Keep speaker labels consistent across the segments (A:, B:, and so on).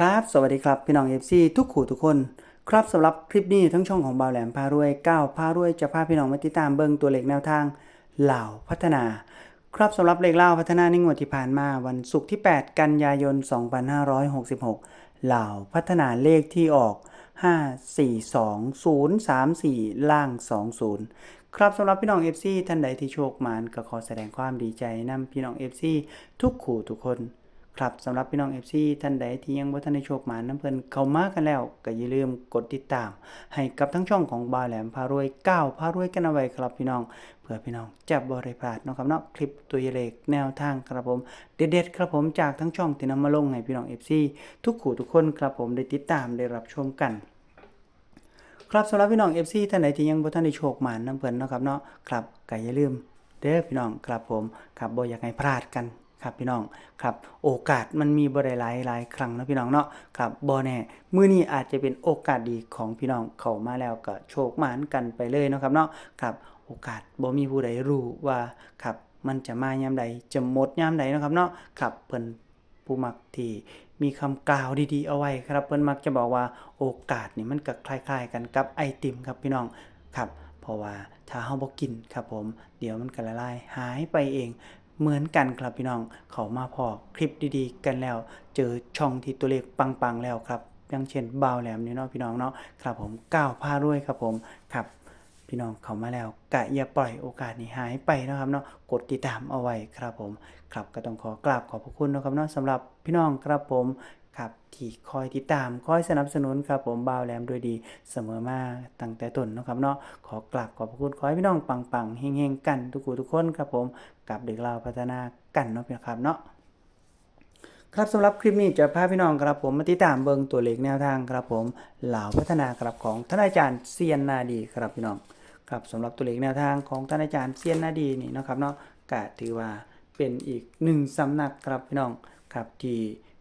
A: ครับ สวัสดีครับ พี่น้องเอฟซีทุกขู่ทุกคน ครับสำหรับคลิปนี้ทั้งช่องของบ่าวแหลมพารวยก้าวพารวยจะพาพี่น้องมาติดตามเบิ่งตัวเลขแนวทางเหล่าพัฒนา ครับสำหรับเลขเล่าพัฒนาในงวดที่ผ่านมาวันศุกร์ที่ 8 กันยายน 2566 เหล่าพัฒนาเลขที่ออก 542034 ล่าง 20ครับสำหรับพี่น้อง FC ท่านใดที่โชคมานก็ขอแสดงความดีใจนำพี่น้อง FC ทุกขู่ทุกคน ครับสำหรับพี่น้อง FC ท่านใดที่ยังบ่ทันได้โชคหมานน้ำเพิ่นเข้ามากันแล้ว ก็อย่าลืมกดติดตาม ให้กับทั้งช่องของบาแหลมพารวยก้าวพารวยกันเอาไว้ครับพี่น้อง เพื่อพี่น้องจะบ่ได้พลาดเนาะครับเนาะคลิปตัวเลขแนวทางครับผม เด็ดๆครับผมจากทั้งช่องที่นำมาลงให้พี่น้อง FC ทุกขู่ทุกคนครับผมได้ติดตามได้รับชมกันครับสำหรับพี่น้อง FC ท่านใดที่ยังบ่ทันได้โชคหมานน้ำเพิ่นเนาะครับเนาะครับก็อย่าลืมเด้อพี่น้องครับผมครับบ่อยากให้พลาดกัน ครับพี่น้องครับโอกาสมันมีบ่ได้หลายหลายครั้งนะพี่น้องเนาะครับบ่แน่มื้อนี้อาจจะเป็นโอกาสดีของพี่น้องเข้ามาแล้วก็โชคหมานกันไปเลยเนาะครับเนาะครับโอกาสบ่มีผู้ใดรู้ว่าครับมันจะมายามใดจะหมดยามใดเนาะครับเนาะครับเพิ่นผู้มักที่มีคำกล่าวดีๆเอาไว้ครับเพิ่นมักจะบอกว่าโอกาสนี่มันก็คล้าย ๆ กันกับไอติมครับพี่น้องครับ เพราะว่าถ้าเฮาบ่กินครับผม เดี๋ยวมันก็ละลายหายไปเอง เหมือนกันครับพี่น้อง เขามาพอคลิปดีๆ กันแล้ว เจอช่องที่ตัวเลขปังๆแล้วครับอย่างเช่นบาวแหลมนี่เนาะพี่น้องเนาะครับผมก้าวผ้ารวยครับผมครับพี่น้องเขามาแล้วกะอย่าปล่อยโอกาสนี้หายไปนะครับเนาะกดติดตามเอาไว้ครับผม ครับก็ต้องขอกราบขอบพระคุณนะครับเนาะสำหรับพี่น้องครับผม ครับที่คอยติดตามคอยสนับสนุนครับผมบ่าวแหลมด้วยดีเสมอมาตั้งแต่ต้นนะครับเนาะขอกราบขอบพระคุณขอให้พี่น้องปังๆเฮงๆกันทุกคู่ทุกคนครับผมกับเด็กเราพัฒนากันเนาะพี่ครับเนาะครับสำหรับคลิปนี้จะพาพี่น้องครับผมมาติดตามเบิงตัวเลขแนวทางครับผมเหล่าพัฒนาครับของท่านอาจารย์เซียนนาดีครับพี่น้องครับสำหรับตัวเลขแนวทางของท่านอาจารย์เซียนนาดีนี่นะครับเนาะก็ถือว่าเป็นอีกหนึ่งสำนักครับพี่น้องครับที่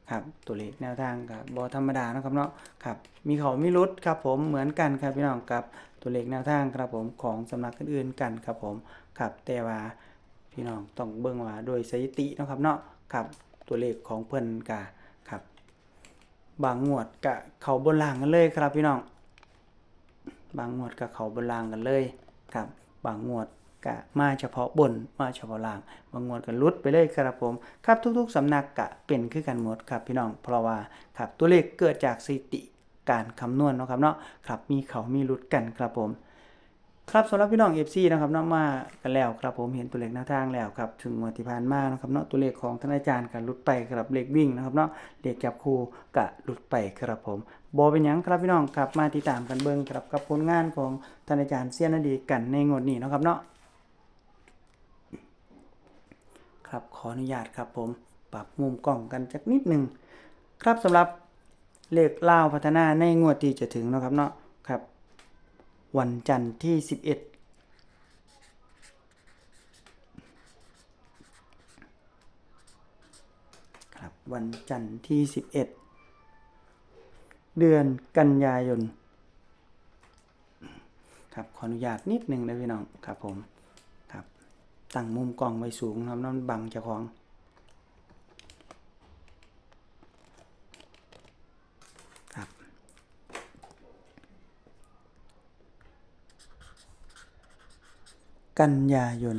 A: ครับตัวเลขแนวทางกับบอธรรมดานะครับเนาะครับมีเขามีรุดครับผมเหมือนกันครับพี่น้องกับตัวเลขแนวทางครับผมของสำนักอื่นๆกันครับผมครับแต่ว่าพี่น้องต้องเบิ่งว่าโดยสถิตินะครับเนาะครับตัวเลขของเพิ่นกะครับ บางงวดกะเขาบนล่างกันเลยครับพี่น้อง บางงวดกะเขาบนล่างกันเลยครับ บางงวด กะมาเฉพาะบนมาเฉพาะล่าง บางงวดก็หลุดไปเลยครับผมครับทุกๆสำนักกะเป็นคือกันหมดครับพี่น้อง เพราะว่าครับตัวเลขเกิดจากสถิติการคำนวณเนาะครับเนาะครับมีเขามีลุดกันครับผมครับสำหรับพี่น้อง FC นะครับเนาะมากันแล้วครับผมเห็นตัวเลขหน้าทางแล้วครับถึงงวดที่ผ่านมานะครับเนาะตัวเลขของท่านอาจารย์ก็หลุดไปครับเลขวิ่งนะครับเนาะเลขจับคู่ก็หลุดไปครับผมบอเป็นยังครับพี่น้องครับมาติดตามกันเบิ่งครับกับผลงานของท่านอาจารย์เสียนดีกันในงวดนี้นะครับเนาะ ครับ ขออนุญาตครับผมปรับมุมกล้องกันจักนิดหนึ่งครับสำหรับเลขล่าพัฒนาในงวดที่จะถึงนะครับเนาะครับ วันจันทร์ที่ 11ครับวันจันทร์ที่ 11 เดือนกันยายน ครับ ขออนุญาตนิดหนึ่งนะพี่น้อง ครับผม ตั้งมุมกล้องไว้สูงนะครับน้ำบังเจ้าของ ครับ กันยายน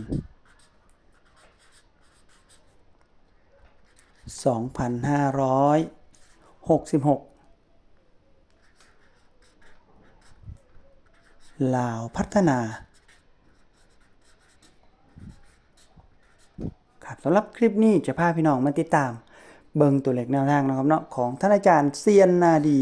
A: 2566ลาวพัฒนา ครับสำหรับคลิปนี้จะพาพี่น้องมาติดตาม เบิงตัวเลขแนวทางนะครับเนาะของท่านอาจารย์เซียนนาดี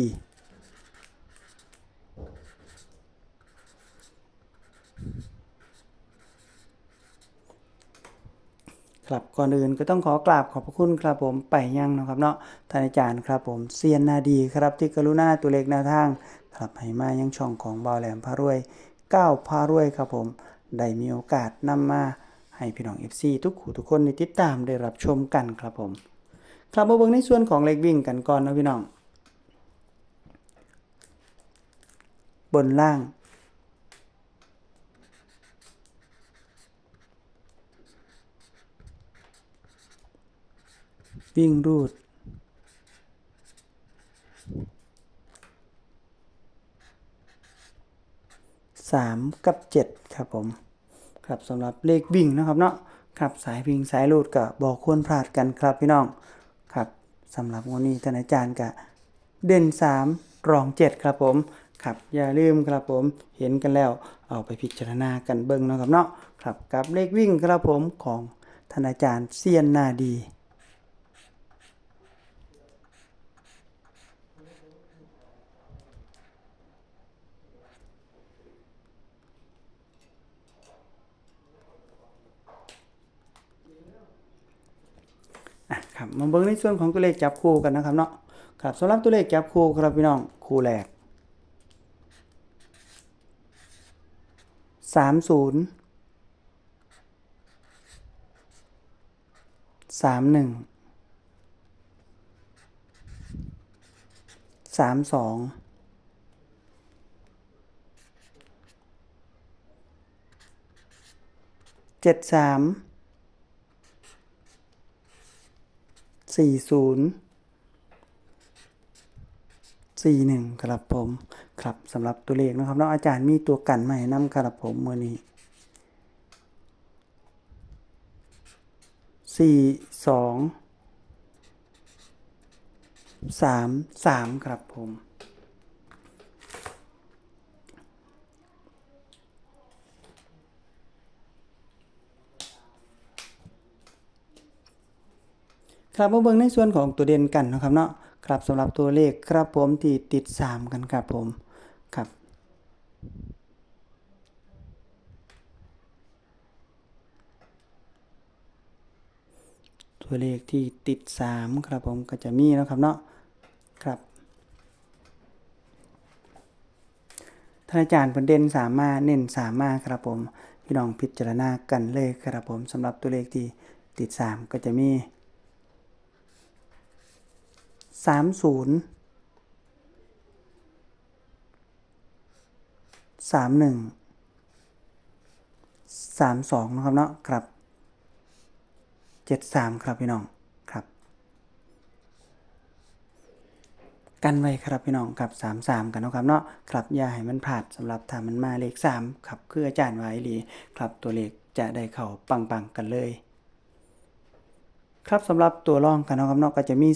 A: ครับก่อนอื่นก็ต้องขอกราบขอบพระคุณครับผมไปยังนะครับเนาะท่านอาจารย์ครับผมเซียนนาดีครับที่กรุณาตัวเลขแนวทางครับให้มายังช่องของบาวแหลมพารวยก้าวพารวยครับผมได้มีโอกาสนำมา ให้พี่น้อง FC ทุกขู่ทุกคนในติดตามได้รับชมกันครับผม ครับมาเบิ่งในส่วนของเลกวิ่งกันก่อนนะพี่น้อง บนล่าง วิ่งรูดสามกับเจ็ดครับผม ครับสำหรับเลขวิ่งนะครับเนาะครับสายวิ่งสายลูดก็บอกควรพลาดกันครับพี่น้องครับสำหรับวันนี้ท่านอาจารย์ก็เด่น 3 รอง 7 ครับผมครับอย่าลืมครับผมเห็นกันแล้วเอาไปพิจารณากันเบิ้งนะครับเนาะครับกับเลขวิ่งครับผมของท่านอาจารย์เซียนนาดี อะครับมาเบิ่งในส่วนของตัวเลขจับคู่กันนะครับเนาะครับสำหรับตัวเลขจับคู่ครับพี่น้องคู่แรกสามศูนย์สามหนึ่งสามสองเจ็ดสาม สี่ศูนย์สี่หนึ่งครับผมครับสำหรับตัวเลขนะครับน้องอาจารย์มีตัวกันมาให้นำครับผมเมื่อนี้สี่สองสามสามครับผม ครับมาเบิ่งในส่วนของตัวเด่นกันนะครับเนาะครับสำหรับตัวเลขครับผมที่ติด 3 กันครับผมครับตัวเลขที่ติด 3 ครับผมก็จะมีนะครับเนาะครับท่านอาจารย์เพิ่นเด่นสามมาเน้นสามมาครับผมพี่น้องพิจารณากันเลยครับผมสำหรับตัวเลขที่ติด 3 ก็จะมี สามศูนย์สามหนึ่งสามสองนะครับเนาะครับเจ็ดสามครับพี่น้องครับ กันไว้ครับพี่น้องครับสามสามกันนะครับเนาะครับอย่าให้มันพลาดสำหรับถ้ามันมาเลขสามครับคืออาจารย์ไว้หลีครับตัวเลขจะได้เข้าปังๆกันเลย ครับสำหรับตัวรองกันนะครับนอกก็จะมี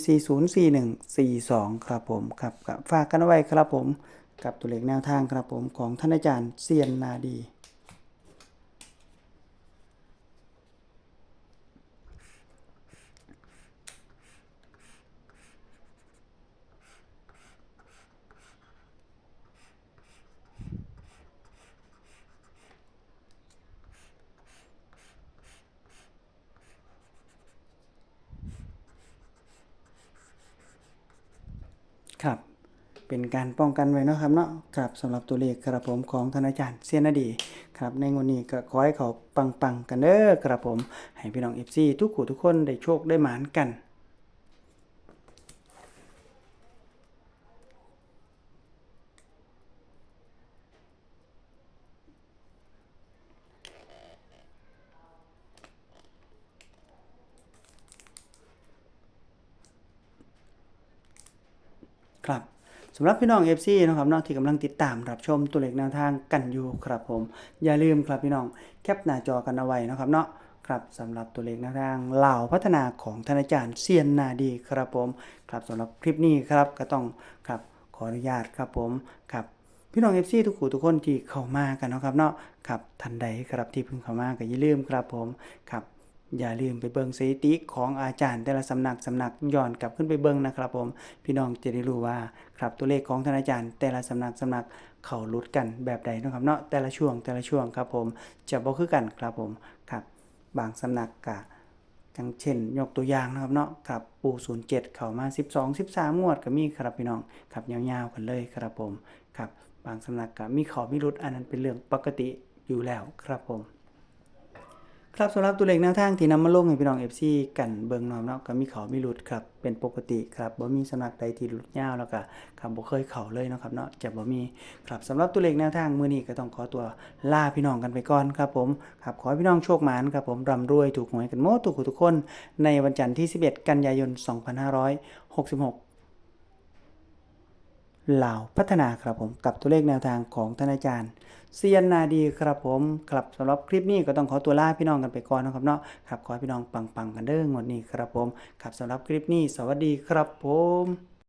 A: 4041 42 ครับผมครับกับฝากกันไว้ครับผมกับตัวเลขแนวทางครับผมของท่านอาจารย์เซียนนาดี ครับ เป็นการป้องกันไว้เนาะครับเนาะครับสำหรับตัวเลขครับผมของท่านาจารย์เซียนดีครับในงวดนี้ก็ขอให้เขาปังๆกันเด้อครับผม ให้พี่น้องเอฟซีทุกขู่ทุกคนได้โชคได้หมานกัน ครับ สำหรับพี่น้อง FC นะครับเนาะที่กำลังติดตามรับชมตัวเลขแนวทางกันอยู่ครับผม อย่าลืมครับพี่น้องแคปหน้าจอกันเอาไว้นะครับเนาะครับสำหรับตัวเลขแนวทางเหล่าพัฒนาของท่านอาจารย์เซียนนาดีครับผมครับสำหรับคลิปนี้ครับก็ต้องครับขออนุญาตครับผมครับพี่น้อง FC ทุกคู่ทุกคนที่เข้ามากันนะครับเนาะครับท่านใดครับที่เพิ่งเข้ามาก็อย่าลืมครับผมครับ อย่าลืมไปเบิ่งสถิติของอาจารย์แต่ละสำนักสำนักย้อนกลับขึ้นไปเบิ่งนะครับผมพี่น้องจะได้รู้ว่าครับตัวเลขของท่านอาจารย์ แต่ละสำนักสำนักเขาลุดกันแบบใดนะครับเนาะแต่ละช่วงแต่ละช่วงครับผมจะบ่คือกันครับผมครับบางสำนักกะจังเช่น ยกตัวอย่างนะครับเนาะครับปู07 เข้ามา 12 13 งวดก็มีครับพี่น้องครับยาวๆกันเลยครับผมครับบางสำนักก็มีเขามีรุดอันนั้นเป็นเรื่องปกติอยู่แล้วครับผม ครับสำหรับตัวเลขแนวทางที่นำมาลงให้พี่น้อง FC กันเบิ่งเนาะเนาะก็มีเขามีหลุดครับเป็นปกติครับบ่มีสนักใดที่หลุดยาวแล้วก็ครับบ่เคยเข้าเลยเนาะครับเนาะจะบ่มีครับสำหรับตัวเลขแนวทางมื้อนี้ก็ต้องขอตัวลาพี่น้องกันไปก่อนครับผมครับขอให้พี่น้องโชคหมานครับผมร่ำรวยถูกหวยกันหมดทุกคนทุกคนในวันจันทร์ที่ 11 กันยายน 2566 ลาวพัฒนาครับผมกับตัวเลขแนวทางของท่านอาจารย์เซียนนาดีครับผมครับสำหรับคลิปนี้ก็ต้องขอตัวลาพี่น้องกันไปก่อนนะครับเนาะครับขอให้พี่น้องปังๆกันเด้องวดนี้ครับผมครับสำหรับคลิปนี้สวัสดีครับผม